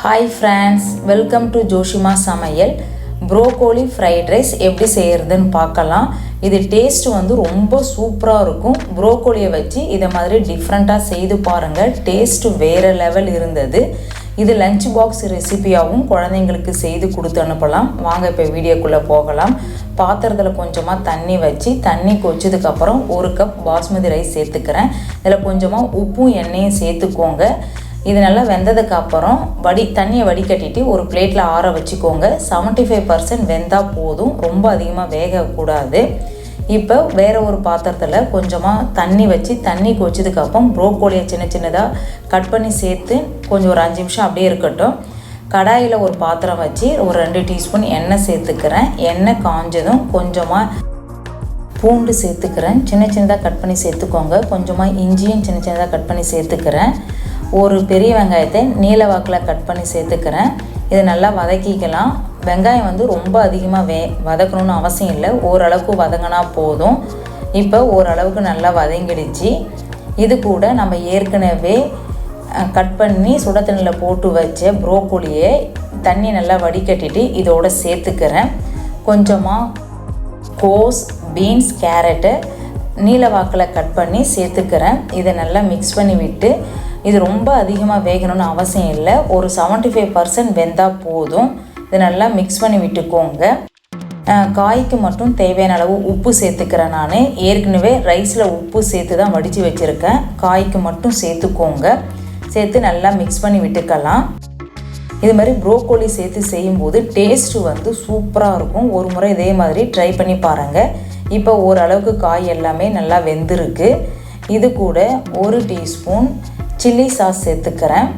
Hi friends welcome to Joshima சமையல் broccoli fried rice எப்படி செய்கிறதுன்னு பார்க்கலாம். இது டேஸ்ட் வந்து ரொம்ப சூப்பராக இருக்கும். ப்ரோக்கோலியை வச்சு இதை மாதிரி டிஃப்ரெண்ட்டாக செய்து பாருங்கள் டேஸ்ட்டு வேறு லெவல் இருந்தது. இது லஞ்ச் பாக்ஸ் ரெசிபியாகவும் குழந்தைங்களுக்கு செய்து கொடுத்து அனுப்பலாம். வாங்க இப்போ வீடியோக்குள்ளே போகலாம். பாத்திரத்தில் கொஞ்சமாக தண்ணி வச்சு தண்ணி கொச்சதுக்கப்புறம் ஒரு கப் பாஸ்மதி ரைஸ் சேர்த்துக்கிறேன். இதில் கொஞ்சமாக உப்பும் எண்ணெயும் சேர்த்துக்கோங்க. இது நல்லா வெந்ததுக்கு அப்புறம் வடி தண்ணியை வடிகட்டிட்டு ஒரு பிளேட்டில் ஆற வச்சுக்கோங்க. செவன்ட்டி ஃபைவ் பர்சன்ட் வெந்தால் போதும். ரொம்ப அதிகமாக வேகக்கூடாது இப்போ வேறு ஒரு பாத்திரத்தில் கொஞ்சமாக தண்ணி வச்சு தண்ணி கொச்சதுக்கப்புறம் ப்ரோக்கோலியை சின்ன சின்னதாக கட் பண்ணி சேர்த்து கொஞ்சம் ஒரு அஞ்சு நிமிஷம் அப்படியே இருக்கட்டும். கடாயில் ஒரு பாத்திரம் வச்சு ஒரு ரெண்டு டீஸ்பூன் எண்ணெய் சேர்த்துக்கிறேன். எண்ணெய் காஞ்சதும் கொஞ்சமாக பூண்டு சேர்த்துக்கிறேன். சின்ன சின்னதாக கட் பண்ணி சேர்த்துக்கோங்க. கொஞ்சமாக இஞ்சியும் சின்ன சின்னதாக கட் பண்ணி சேர்த்துக்கிறேன். ஒரு பெரிய வெங்காயத்தை நீல வாக்கில் கட் பண்ணி சேர்த்துக்கிறேன். இதை நல்லா வதக்கிக்கலாம். வெங்காயம் வந்து ரொம்ப அதிகமாக வே வதக்கணும்னு அவசியம் இல்லை. ஓரளவுக்கு வதங்கினா போதும். இப்போ ஓரளவுக்கு நல்லா வதங்கிடுச்சு. இது கூட நம்ம ஏற்கனவே கட் பண்ணி சுட தண்ணியில் போட்டு வச்ச ப்ரோக்கோலியை தண்ணி நல்லா வடிகட்டிட்டு இதோட சேர்த்துக்கிறேன். கொஞ்சமாக கோஸ் பீன்ஸ் கேரட்டு நீல வாக்கில் கட் பண்ணி சேர்த்துக்கிறேன். இதை நல்லா மிக்ஸ் பண்ணி விட்டு இது ரொம்ப அதிகமாக வேகணும்னு அவசியம் இல்லை. ஒரு செவன்ட்டி ஃபைவ் பர்சன்ட் வெந்தால் போதும். இதை நல்லா மிக்ஸ் பண்ணி விட்டுக்கோங்க. காய்க்கு மட்டும் தேவையான அளவு உப்பு சேர்த்துக்கிறேன் நான். ஏற்கனவே ரைஸில் உப்பு சேர்த்து தான் வடித்து வச்சுருக்கேன். காய்க்கு மட்டும் சேர்த்துக்கோங்க. சேர்த்து நல்லா மிக்ஸ் பண்ணி விட்டுக்கலாம். இது மாதிரி ப்ரோக்கோலி சேர்த்து செய்யும்போது டேஸ்ட்டு வந்து சூப்பராக இருக்கும். ஒரு முறை இதே மாதிரி ட்ரை பண்ணி பாருங்கள் இப்போ ஓரளவுக்கு காய் எல்லாமே நல்லா வெந்திருக்கு. இது கூட ஒரு டீஸ்பூன் சில்லி சாஸ் சேர்த்துக்கிறேன்.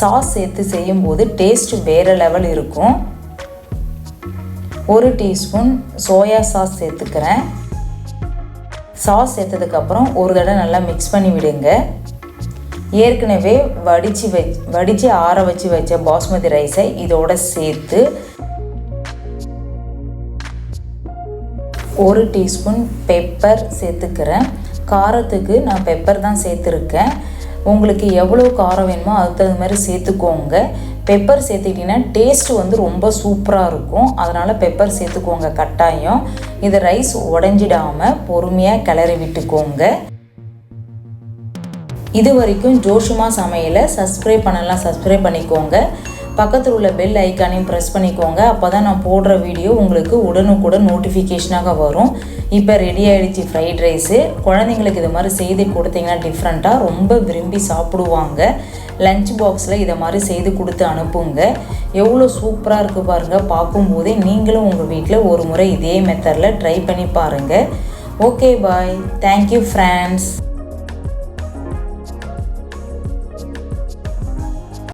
சாஸ் சேர்த்து செய்யும்போது டேஸ்ட் வேறு லெவல் இருக்கும். ஒரு டீஸ்பூன் சோயா சாஸ் சேர்த்துக்கிறேன். சாஸ் சேர்த்ததுக்கப்புறம் ஒரு தடவை நல்லா மிக்ஸ் பண்ணி விடுங்க. ஏற்கனவே வடித்து வை வடித்து ஆற வச்சு வச்ச பாஸ்மதி ரைஸை இதோட சேர்த்து ஒரு டீஸ்பூன் பெப்பர் சேர்த்துக்கிறேன். காரத்துக்கு நான் பெப்பர் தான் சேர்த்துருக்கேன். உங்களுக்கு எவ்வளோ காரம் வேணுமோ அதுக்கு தகுந்த மாதிரி சேர்த்துக்கோங்க. பெப்பர் சேர்த்துக்கிட்டிங்கன்னா டேஸ்ட்டு வந்து ரொம்ப சூப்பராக இருக்கும். அதனால் பெப்பர் சேர்த்துக்கோங்க கட்டாயம். இது ரைஸ் உடஞ்சிடாமல் பொறுமையாக கிளறி விட்டுக்கோங்க. இது வரைக்கும் ஜோஷுமா சமையலை சப்ஸ்கிரைப் பண்ணலாம் சப்ஸ்கிரைப் பண்ணிக்கோங்க. பக்கத்தில் உள்ள பெல் ஐக்கானையும் ப்ரெஸ் பண்ணிக்கோங்க. அப்போ தான் நான் போடுற வீடியோ உங்களுக்கு உடனுக்குடன் நோட்டிஃபிகேஷனாக வரும். இப்போ ரெடி ஆகிடுச்சு ஃப்ரைட் ரைஸு குழந்தைங்களுக்கு இது மாதிரி செய்து கொடுத்தீங்கன்னா டிஃப்ரெண்ட்டாக ரொம்ப விரும்பி சாப்பிடுவாங்க. லஞ்ச் பாக்ஸில் இதை மாதிரி செய்து கொடுத்து அனுப்புங்க. எவ்வளோ சூப்பராக இருக்குது பாருங்கள் பார்க்கும்போதே நீங்களும் உங்கள் வீட்டில் ஒரு முறை இதே மெத்தடில் ட்ரை பண்ணி பாருங்கள் ஓகே பாய் தேங்க்யூ ஃப்ரெண்ட்ஸ்